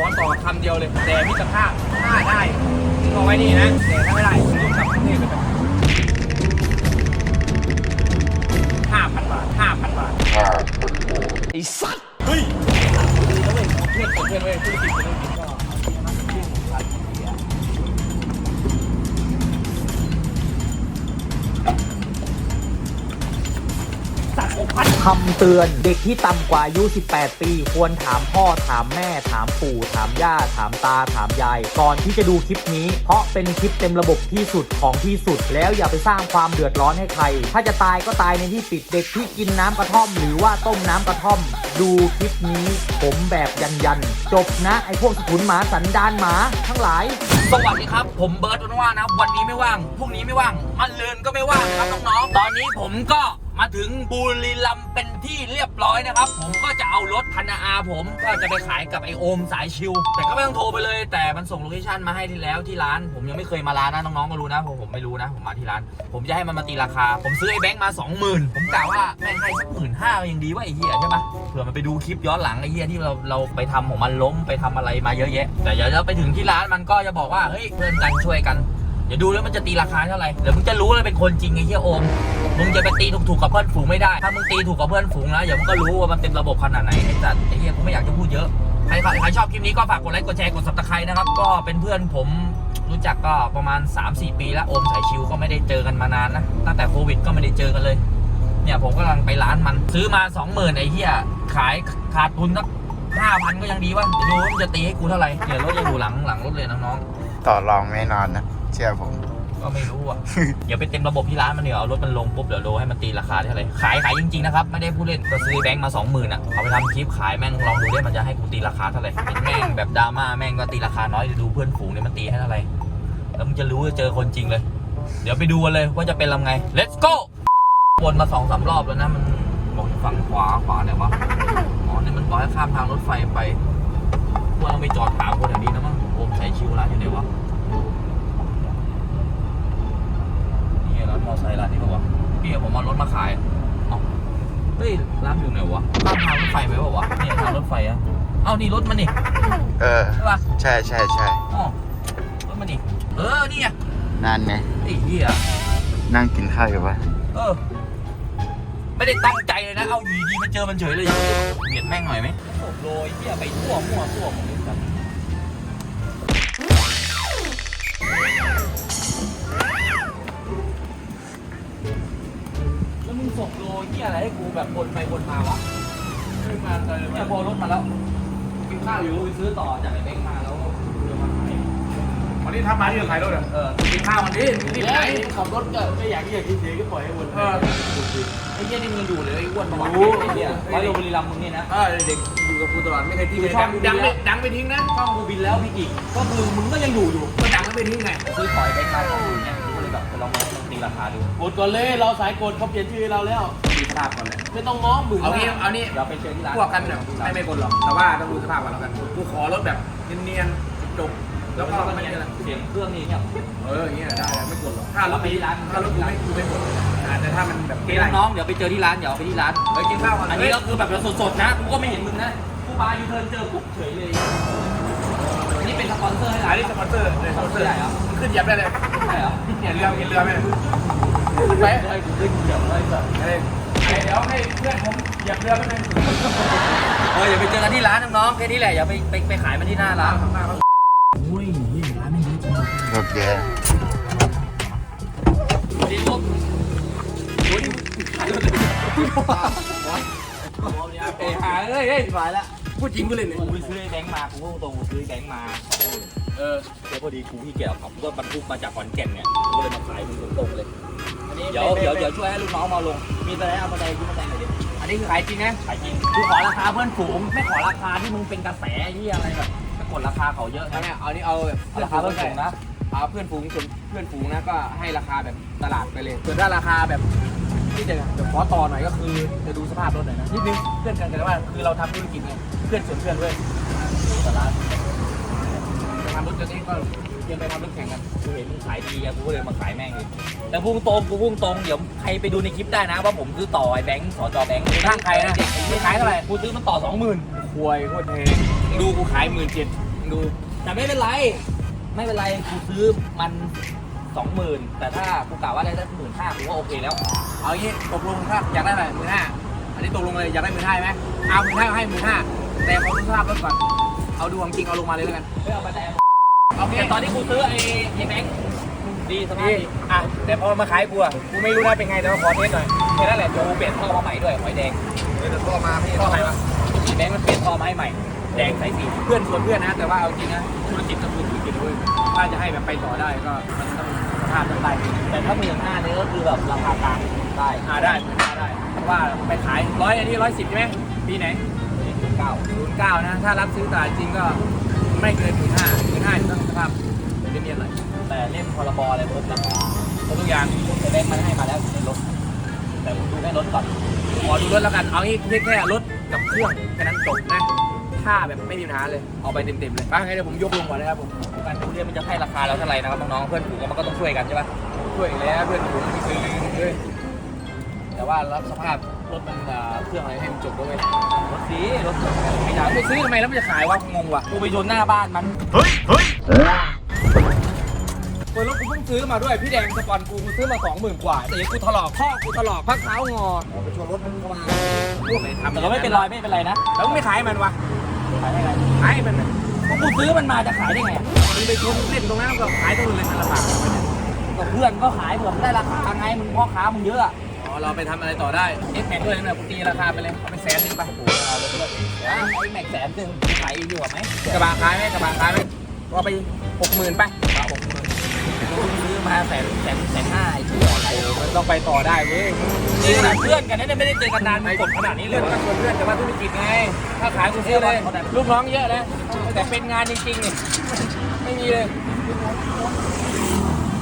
ขอต่อคำเดียวเลยแต่มิตรภาพถ้าได้มึงเอาไว้นี่นะแต่ถ้าไม่ได้มึงกลับกรุงเทพไปห้าพันบาทห้าพันบาทไอ้สัตว์เฮ้ยดีนะเว้ยเพื่อนเพื่อนเว้ยธุรกิจธุรกิจ คำเตือนเด็กที่ต่ำกว่าอายุ 18 ปี ควรถามพ่อถามแม่ ถามปู่ ถามย่า ถามตา ถามยาย ก่อนที่จะดูคลิปนี้ เพราะเป็นคลิปเต็มระบบที่สุดของที่สุด แล้วอย่าไปสร้างความเดือดร้อนให้ใคร ถ้าจะตายก็ตายในที่ปิดเด็กที่กินน้ำกระท่อม หรือว่าต้มน้ำกระท่อม ดูคลิปนี้ ผมแบบยันยันจบนะ ไอพวกสกุลหมาสันดานหมา ทั้งหลาย สวัสดีครับ ผมเบิร์ตวันว่านะวันนี้ไม่ว่างพรุ่งนี้ไม่ว่างมันเลือนก็ไม่ว่างครับน้องๆตอนนี้ผมก็ มาถึงบุรีรัมย์เป็นที่เรียบร้อยนะครับ ผมก็จะเอารถพันอาผมก็จะไปขายกับไอโอมสายชิว แต่ก็ไม่ต้องโทรไปเลย แต่มันส่งโลเคชั่นมาให้ที่แล้วที่ร้าน ผมยังไม่เคยมาร้านนะน้องๆก็รู้นะผมผมไม่รู้นะ ผมมาที่ร้าน ผมจะให้มันมาตีราคา ผมซื้อไอแบงค์มา 20,000 ผมกะว่าแม่งให้สักหมื่นห้ายังดีว่าไอเหี้ยใช่ไหมเผื่อมันไปดูคลิปย้อนหลังไอเหี้ยที่เราเราไปทำของมันล้มไปทำอะไรมาเยอะแยะ แต่เดี๋ยวเราไปถึงที่ร้านมันก็จะบอกว่าเฮ้ยเพื่อนกันช่วยกัน ดี๋ยวดูแล้วมันจะตีราคาเท่าไหร่เดี๋ยวมึงจะรู้เลยเป็นคนจริงไอ้เหี้ยโอมมึงจะไปตีถูกๆกับเพื่อนฝูงไม่ได้ ถ้ามึงตีถูกกับเพื่อนฝูงนะเดี๋ยวมึงก็รู้ว่ามันเต็มระบบขนาดไหนไอ้สัตว์ไอ้เหี้ยกูไม่อยากจะพูดเยอะใครใครชอบคลิปนี้ก็ฝากกดไลค์กดแชร์กดซับสไครต์นะครับก็เป็นเพื่อนผมรู้จักก็ประมาณ 3-4 ปีแล้วโอมสายชิวก็ไม่ได้เจอกันมานานนะตั้งแต่โควิดก็ไม่ได้เจอกันเลยเนี่ยผมกำลังไปร้านมันซื้อมา 20,000ไอ้เหี้ยขายขาดทุนสัก5,000ก็ยังดีวะเดี๋ยวดูว่ามันจะตีให้กูเท่าไหร่เนี่ยรถยังอยู่หลังหลังรถเลยน้องๆ ต่อรองแน่นอนนะ เชื่อผม ก็ไม่รู้อะเดี๋ยวไปเต็มระบบที่ร้านมันเดี๋ยวเอารถมันลงปุ๊บเดี๋ยวดูให้มันตีราคาเท่าไหร่ขายขายจริงๆนะครับ ไม่ได้พูดเล่นก็ซื้อแบงค์มาสองหมื่นอะเอาไปทำคลิปขายแม่งลองดูได้มันจะให้กูตีราคาเท่าไหร่แม่งแบบดราม่าแม่งก็ตีราคาน้อยเดี๋ยวดูเพื่อนฝูงเนี่ยมันตีให้เท่าไหร่แล้วมึงจะรู้จะเจอคนจริงเลย เดี๋ยวไปดูกันเลยว่าจะเป็นลำไง let's go วนมาสองสามรอบแล้วนะมันบอกฝั่งขวาขวาไหนวะอ๋อนี่มันบอกให้ข้ามทางรถไฟไปว่าเราไปจอดถามคนแถวนี้นะมั้ง ช้ชิวร้านอยู่ไหนวะ นี่ไงร้านมอไซค์ร้านนี้ปะวะพี่ผมเอารถมาขายเอ้าเฮ้ยร้านอยู่ไหนวะข้ามทางรถไฟไปปะวะเนี่ยทางรถไฟอะเอ้านี่รถมันนี่เออ ใช่ปะใช่ใช่ใช่อ๋อรถมันนี่เออนี่ไงนั่นไงไอ้เหี้ยนั่งกินข้าวอยู่ปะเออ ไม่ได้ตั้งใจเลยนะ เอาอยู่ดีๆมาเจอมันเฉยเลยเบียดแม่งหน่อยไหมโอ้โหโรยเหี้ยไปทั่วมั่วทั่วหมดเลย แล้วมึงส่งโรยเหี้ยอะไรให้กูแบบวนไปวนมาวะขึ้นมาเจอเนี่ยพอรถมาแล้วกินข้าวอยู่ไปซื้อต่อจากไอ้เบ้งมาแล้วเดี๋ยวมาขายวันนี้ทำมาที่จะขายรถอะเออกินข้าวมันดิรีบไปไหนขับรถก็ไม่อยากที่อยากกินเสียก็ปล่อยให้วนเออไอ้เหี้ยนี่มึงอยู่เลยไอ้อ้วนประวัติรู้ไอ้เหี้ยไว้โรบุรีรัมย์มึงนี่นะเออเด็กอยู่กับกูตลอดไม่เคยทิ้งเลยช่อดังงกูดังดีแล้ไม่วดังไม่ทิ้งนะช่องกูบินแล้วพี่อีกก็คือมึงก็ยังอยู่อยู่ก็ดัง ไม่ทิ้งไงซื้อถอยไปมาของมึงเนี่ยกูก็เลยแบบไปลองมาให้มันตีราคาดูกดก่อนเลยเราสายกดเขาเปลี่ยนชื่อเราแล้วดูสภาพก่อนเลย ไม่ต้องง้อหมื่นเอางี้เอานี่เดี๋ยวไปเจอที่ร้านพวกกันเนี่ยไม่ไม่กดหรอก แต่ว่าต้องดูสภาพก่อนแล้วกันกูขอรถแบบเนียนๆจบแล้วก็มันเนี่ยเสียงเครื่องนี่เนี่ยเอออย่างเงี้ยได้ไม่กดหรอกถ้ารถไปที่ร้านถ้ารถกูไม่กูไม่กดอ่าแต่ถ้ามันแบบโอเคไม่ไรน้องๆเดี๋ยวไปเจอที่ร้านเดี๋ยวไปที่ร้านเฮ้ยกินข้าวก่อนอันนี้ก็คือแบบเราสดๆนะกูก็ไม่เห็นมึงนะกูมาอยู่เทิร์นเจอปุ๊บเฉยเลยอันนี้เป็น สปอนเซอร์ให้อัร้านนนี้สปอนเซอร์เลยสปอนเซอร์ใหญ่เหรอขึ้นเหยียบได้เลยใช่เหรอเนี่ยเรือกินเรือไหมขึ้นไปไอ้กูขึ้นเดี๋ยวเลยแบบเฮ้ยเดี๋ยวให้เพื่อนผมเหยียบเรือไปเลยเอออย่าไปเจอกันที่ร้านน้องๆแค่นี้แหละอย่าไปไปไปขายมันที่หน้าร้านข้างหน้าเขาอุ้ยร้านไม่ดีจริงรถเยอะดีปุ๊บโอ้ยขายรถเลยเอ้ยหาเอ้ยเอ้ยสบายละ พูดจริงกูเลยเนี่ย กูไปซื้อไอ้แบงค์มา กูพูดตรงๆกูซื้อไอ้แบงค์มาเออแล้วพอดีกูพี่เกียรขับรถบรรทุกมาจากขอนแก่นเนี่ย กูก็เลยมาขายมึงตรงๆเลยเดี๋ยวเดี๋ยวเดี๋ยวช่วยให้ลูกน้องมาลง มีอะไรเอามาใดกูมาใดหน่อยดิอันนี้คือขายจริงนะขายจริง กูขอราคาเพื่อนฝูง ไม่ขอราคาที่มึงเป็นกระแสที่อะไรแบบจะกดราคาเขาเยอะเอานะเนี่ยเอานี่เอาแบบเอาราคาเพื่อนฝูงนะเอาเพื่อนฝูงส่วนเพื่อนฝูงนะก็ให้ราคาแบบตลาดไปเลยส่วนถ้าราคาแบบที่จะแบบขอต่อหน่อยก็คือจะดูสภาพรถหน่อยนะนิดนึงเพื่อนกันแต่ว่าคือเราทำธุรกิจไงเพื่อนส่วนเพื่อนด้วยแต่ละจะทำรถจะนี่ก็เตรียมไปทำรถแข่งกันกูเห็นมึงขายดีอะกูก็เลยมาขายแม่งเลยแต่พุ่งตรงกูพุ่งตรงเดี๋ยวใครไปดูในคลิปได้นะ ว่าผมซื้อต่อไอ้แบงค์สอจอแบงค์ข้างใครนะไม่ขายเท่าไหร่กูซื้อมันต่อสองหมื่นควยโคตรเทดูกูขายหมื่นเจ็ดดูแต่ไม่เป็นไร ไม่เป็นไรกูซื้อมันสองหมื่นแต่ถ้ากูกล่าวว่าได้สักหมื่นห้ากูก็โอเคแล้ว เอางี้ตกลงถ้าอยากได้อะไรหมื่นห้าอันนี้ตกลงเลยอยากได้หมื่นห้าไหมเอาหมื่นห้าให้หมื่นห้า แต่ขอดูสภาพรถก่อน เอาดูของจริงเอาลงมาเลยแล้วกันเพื่อเอาไปแต่โอเคแต่ตอนที่กูซื้อไอ้ไอ้แบงค์ดีสภาพดีอะแต่พอมาขายกูอะกูไม่รู้นะเป็นไงแต่ว่าขอเทสหน่อยแค่นั้นแหละจบกูเปลี่ยนท่อมาใหม่ด้วยหอยแดงเดี๋ยวพ่อมาพี่ท่อไหนวะไอ้แบงค์มันเปลี่ยนท่อมาให้ใหม่แดงใสสีเพื่อนชวนเพื่อนนะ แต่ว่าเอาจริงนะธุรกิจก็คือธุรกิจด้วยถ้าจะให้แบบไปต่อได้ก็มันต้องสภาพต้องได้แต่ถ้าหมื่นห้านี่ก็คือแบบราคากลางได้อ่าได้หมื่นห้าได้เพราะว่าไปขายร้อยอันนี้ร้อยสิบใช่ไหมปีไหน เก้านเก้านะถ้ารับซื้อตลาดจริงก็ไม่เกินหมื่นห้าหมื่นห้าต้องสภาพเนียนๆหน่อยแต่เล่มพรบอะไรครบแล้วทุกอย่างไอ้แบงค์มันให้มาแล้วในรถแต่ผมดูแค่รถก่อนขอดูรถแล้วกันเอางี้แค่แค่รถกับเครื่องแค่นั้นจบนะถ้าแบบไม่มีปัญหาเลยเอาไปเต็มๆเลยไปงั้เดี๋ยวผมยกลงก่อนนะครับผมการดูเรื่องมันจะให้ราคาเราเท่าไหร่นะครับน้องๆเพื่อนฝูงก็มันก็ต้องช่วยกันใช่ปะช่วยแล้วเพื่อนผมไม่ซื้อด้วย แต่ว่ารับสภาพรถมันอ่าเครื่องอะไรให้มันจบด้วยรถสีรถไอ้หนาวไปซื้อทำไมแล้วมันจะขายวะงงวะกูไปชนหน้าบ้านมันเฮ้ยเฮ้ยเปิดรถกูเพิ่งซื้อมาด้วยพี่แดงสปอนกูกูซื้อมาสองหมื่นกว่าสีกูถลอกข้อกูถลอกพักเท้างอไปชวนรถมันเข้ามาไม่ทำแต่ก็ไม่เป็นไรไม่เป็นไรนะแล้วมึงไม่ขายมันวะขายได้ไงขายมันก็กูซื้อมันมาจะขายได้ไงมึงไปชนเล่นตรงนั้นก็ขายตรงนู้นเลยมันลำบากกับเพื่อนก็ขายเผื่อมันได้ราคาไงมึงพ่อค้ามึงเยอะ อ๋อเราไปทำอะไรต่อได้เอ็กแมนด้วยนะกูตีราคาไปเลยเอาไปแสนหนึงไปเอาเลยด้วยไอ้แม็กแสนหนึ่งขายอีกดีกว่ไหมกระบะขายไหมกระบะขายไหมก็ไปหกหมื่นไปปลาหกหมื่นซื้อมาแสนแสนแสนห้าไอ้เหี้ยอะไรมันต้องไปต่อได้เว้ยนี่ขนาเพื่อนกันนะเนี่ยไม่ได้เจอกันนานมึงกดขนาดนี้เลเรื่ยองก็ชวนเพื่อนแต่ว่าธุรกิจไงถ้าขายกูซื้อเลยลูกน้องเยอะนะแต่เป็นงานจริงๆเนี่ยไม่มีเลย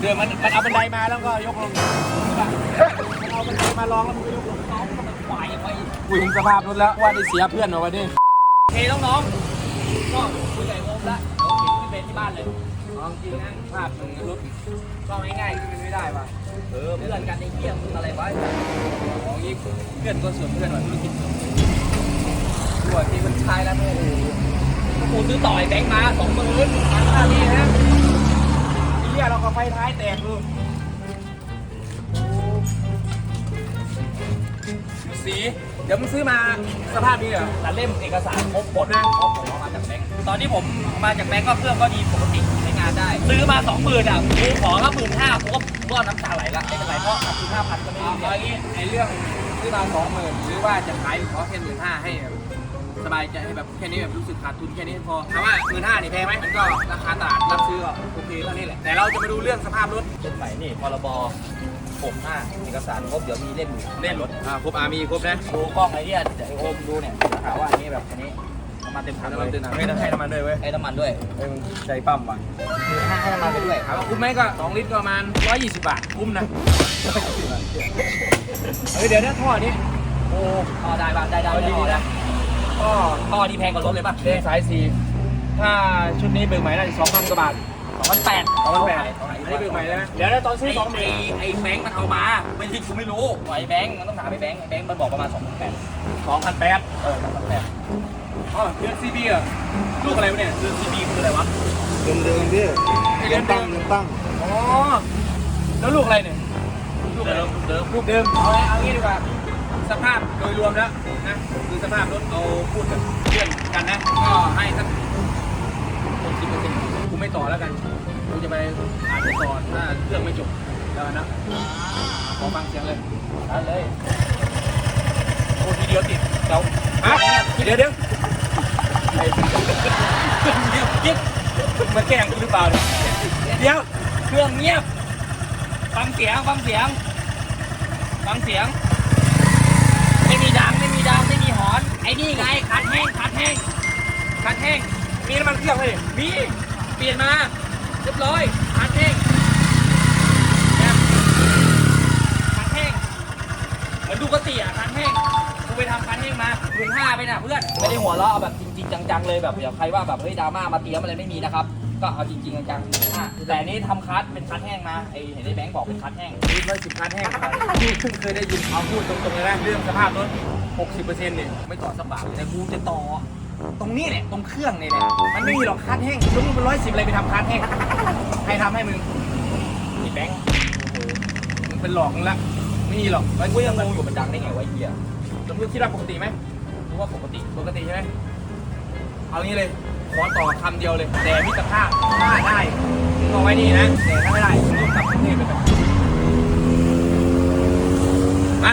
เดี๋ยวมันมันเอาบันไดมาแล้วก็ยกลง เอาบันไดมาลองแล้วมันก็ยกลงน้องก็มันควายไปกูเห็นสภาพรถแล้วว่าได้เสียเพื่อนมาวันนี้โอเคน้องๆก็คุยกับไอ้โอมละเดี๋ยวเข็นขึ้นไปที่บ้านเลยเอาจริงนะภาพหนึ่งรถก็ง่ายๆขึ้นไม่ได้ว่ะเออเพื่อนกันไอ้เหี้ยมึงอะไรวะของนี้เพื่อนก็ส่วนเพื่อนว่ะธุรกิจส่วนตัวที่มันใช้แล้วไม่โอ้โหกูซื้อต่อไอ้แบงค์มาสองหมื่นทางหน้านี่นะไอ้เหี้ยเราก็ไฟท้ายแตกดู สี เดี๋ยวมึงซื้อมาสภาพนี้เหรอแต่เล่มเอกสารครบหมดนะครบผมเอามาจากแบงค์ตอนที่ผมมาจากแบงค์ก็เครื่องก็ดีปกติใช้งานได้ ซื้อมาสองหมื่นอะกูขอละหมื่นห้าผมก็ก็น้ำตาไหลละไม่เป็นไรเพราะขาดทุนห้าพันก็ไม่เอาได้เอาอย่างนี้ไอ้เรื่องซื้อมาสองหมื่นหรือว่าจะขายขอแค่หมื่นห้าให้แบบสบายใจให้แบบแค่นี้แบบรู้สึกขาดทุนแค่นี้พอถามว่าหมื่นห้านี่แพงไหมมันก็ราคาตลาดรับซื้อก็โอเคเท่านี้แหละแต่เราจะมาดูเรื่องสภาพรถเล่มใหม่นี่พรบ หกห้าเอกสารครบเดี๋ยวมีเล่มอยู่เล่นรถอ่าครบอามีครบนะดูกล้องไอ้เนี่ยเดี๋ยวไอ้โอมดูเนี่ยถามว่าอันนี้แบบอันนี้น้ำมันเต็มถังน้ำเลมันยเตือนไม่ต้องให้น้ำมันด้วยเว้ยให้น้ำมันด้วยเอ้ยมึงใจปั้มว่ะหมื่นห้าให้น้ำมันไปด้วยถามว่าคุ้มไหมก็2ลิตรก็ประมาณ120บาทคุ้มนะเฮ้ยเดี๋ยวนะท่อนี้โอ้พอได้ป่ะได้ได้เอาได้ดีพอๆนะนะก็พอดีแพงกว่ารถเลยป่ะเลขสายสีถ้าชุดนี้เบิกใหม่น่าจะ2,000กว่าบาท สองพันแปด2,800อันนี้เบิกใหม่ได้ไหมเดี๋ยวนะตอนซื้อไอ้สองหไอ้มื่นไอ้แบงค์มันเอามา ไม่ใช่กูไม่รู้ไอ้แบงค์มันต้องถามไอ้แบงค์ไอ้แบงค์มันบอกประมาณสองพันแปดสองพันแปดเออสองพันแปดอ๋อเดือนซีบีเหรอลูกอะไรวะเนี่ยคือซีบีคืออะไรวะเดิมเดิมพี่ไอ้เดือนตั้งเดิมตั้งอ๋อแล้วลูกอะไรเนี่ยลูกอะไรเดิมเดิมลูกเดิมเอาไงเอางี้ดีกว่าสภาพโดยรวมแล้วนะคือสภาพรถเอาพูดกับเพื่อนกันนะก็ให้สักหกสิบเปอร์เซ็นต์กู ไม่ต่อแล้วกันกูจะไปอาจจะต่อถ้าเครื่องไม่จบแล้วกันนะขอฟังเสียงเลยได้เลยโอ้ทีเดียวติดเดี๋ยวฮะเดี๋ยวเดี๋ยวไอ้เดี๋ยวกิ๊บมาแกล้งกูหรือเปล่าเนี่ยเดี๋ยวเครื่องเงียบ ฟังเสียงฟังเสียง ฟังเสียง ไม่มีดังไม่มีดังไม่มีหอน ไอ้นี่ไงคัดแห้งคัดแห้งคัดแห้งมีน้ำมันเครื่องไหมมี เปลี่ยนมาเรียบร้อยคัดแห้งแบบคัดแห้งเหมือนดูกระติอะคัดแห้งกูไปทำคัดแห้งมาหมื่นห้าไปนะเพื่อนไม่ได้หัวเราะเอาแบบจริงๆจังๆเลยแบบอย่าใครว่าแบบเฮ้ยดราม่ามาเตรียมอะไรไม่มีนะครับก็เอาจริงๆจังๆอะแต่อันนี้ทำคัดเป็นคัดแห้งมาไอเห็นไอ้แบงค์บอกเป็นคัดแห้งมีร้อยสิบคันแห้งเพิ่งเคยได้ยินเอาพูดตรงๆเลยนะเรื่องสภาพรถ 60%เนี่ยไม่ต่อสบาทแต่กูจะต่อ ตรงนี้แหละตรงเครื่องนี่แหละมันไม่มีหรอกคาดแห้งลุงเป็นร้อยสิบอะไรไปทำคาดแห้งใครทำให้มึงไอ้แบงค์โอ้โหมึงเป็นหลอกมึงละไม่มีหรอกไอ้กูยังงงอยู่มันดังได้ไงวะไอ้เหี้ยแล้วมึงคิดว่าปกติไหมรู้ว่าปกติปกติใช่ไหมเอางี้เลยขอต่อคำเดียวเลย แต่มิตรภาพถ้าได้มึงเอาไว้นี่นะแต่ถ้าไม่ได้มึงต้องกลับกรุงเทพไปแบบมา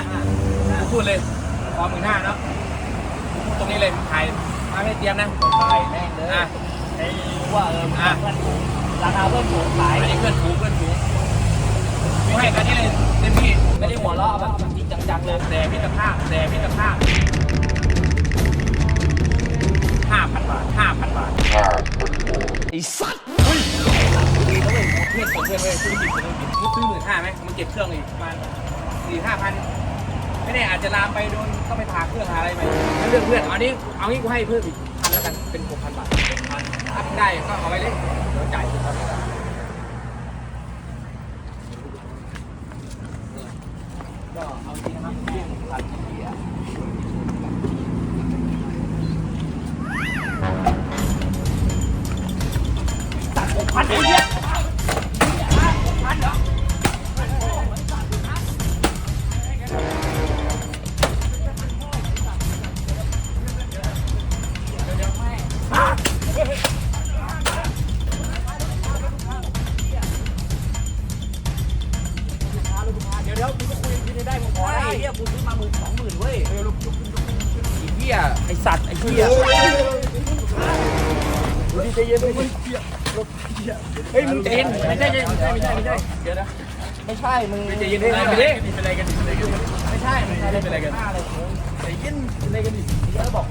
กูพูดเลยขอหมื่นห้าเนาะตรงนี้เลยถ่าย มาไม่เตรียมนะตายแม่งเลยอะไอ้รู้ว่าเอออะเพื่อนฝูงราคาเพื่อนฝูงขายอันนี้เพื่อนฝูงเพื่อนฝูงไม่ให้กันนี่เลยเต็มที่ไม่ได้หัวเราะแบบจริงจังๆเลยแต่มิตรภาพแต่มิตรภาพห้าพันบาทห้าพันบาทไอ้สัตว์เพื่อนผมเพื่อนเลยธุรกิจธุรกิจซื้อหมื่นห้าไหมมันเก็บเครื่องอีกประมาณสี่ห้าพัน ไม่แน่อาจจะลามไปโดนต้องไปพาเครื่องหาอะไรไปถ้าเรื่องเพื่อนเอานี้เอางี้กูให้เพิ่มอีกพันแล้วกันเป็นหกพันบาทพันถ้าได้ก็เอาไปเลยเดี๋ยวจ่ายทุกคนก็เอาจริงนะครับเรื่องพันเกียตัดหกพันเหี้ยเดี๋ย ใจเย็นไม่เฮ้ยมึงใจเย็นไม่ใช่ไม่ใช่ไม่ใช่ไม่ใช่เดี๋ยวนะไม่ใช่มึงใจเย็นไม่ได้เป็นอะไรกันเป็นอะไรกันไม่ใช่ไม่ใช่เป็นอะไรกันอะไรมึงใจเย็นเป็นอะไรกันดิเยอะบอก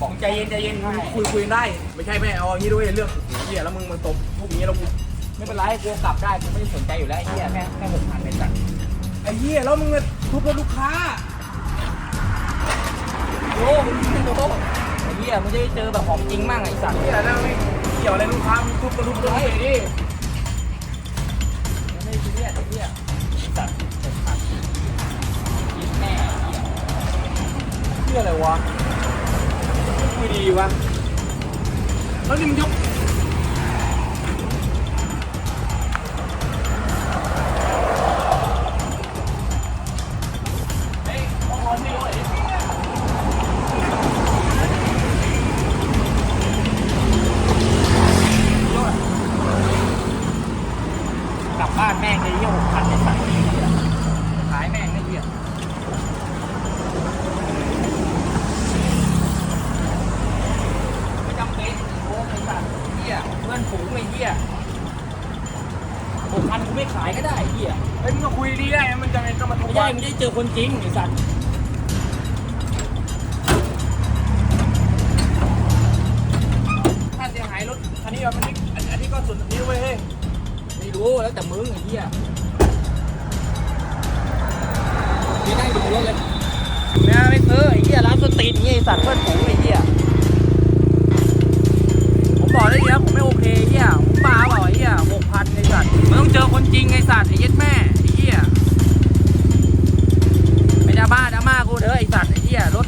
บอกใจเย็นใจเย็นคุยคุยได้ ไม่ใช่แม่เอาอย่างนี้ด้วยเรื่องเหี้ยแล้วมึงมาตบพวกนี้แล้วกูไม่เป็นไรกูกลับได้กูไม่สนใจอยู่แล้วไอ้เหี้ยแค่แค่หกพันเป็นสัตว์ไอ้เหี้ยแล้วมึงทุบรถลูกค้าโอ้มึงไม่โอ้ไอ้เหี้ยมึงจะได้เจอแบบของจริงมั่งไอ้สัตว์เหี้ยแล้วไม่ กี่ยวอะไรลูกค้ามึงทุบระลุกค้าดิไม่ได้ซีเรียสไอ้เหี้ยไอ้สัตว์หกพันคิดแน่ไอ้เหี้ยเหี้ยอะไรวะคุยดีวะแล้วนี่มึงยก หกพันกูไม่ขายก็ได้ไอ้เหี้ยเฮ้ยมึงก็คุยดีได้นะมันจะไงก็มาทุบไม่ใช่ไม่ได้เจอคนจริงไอ้สัตว์ค่าเสียหายรถคันนี้มันนี่อันนี้ก็ส่วนนี้เว้ยเฮ้ยไม่รู้แล้วแต่มึงไอ้เหี้ยพี่นั่งดูรถเลยนะไม่ซื้อไอ้เหี้ยร้านสตรีทอย่างเงี้ยไอ้สัตว์เพื่อนฝูงไอ้เหี้ย จริงไอ้สัตว์ไอ้เย็ดแม่ไอ้เหี้ยไม่ดราม่าดราม่ากูเถอะไอ้สัตว์ไอ้เหี้ยรถ